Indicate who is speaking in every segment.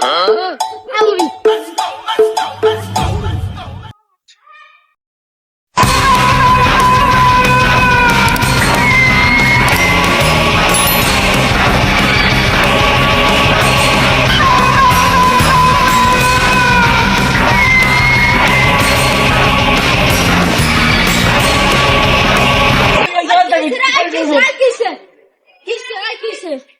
Speaker 1: Herkese! Geçti herkese!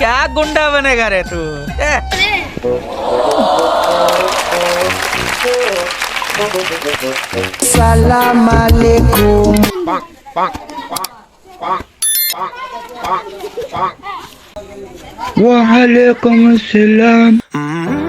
Speaker 2: क्या गुंडा बनेगा रे तू सलाम अलैकुम
Speaker 3: वालेकुम सलाम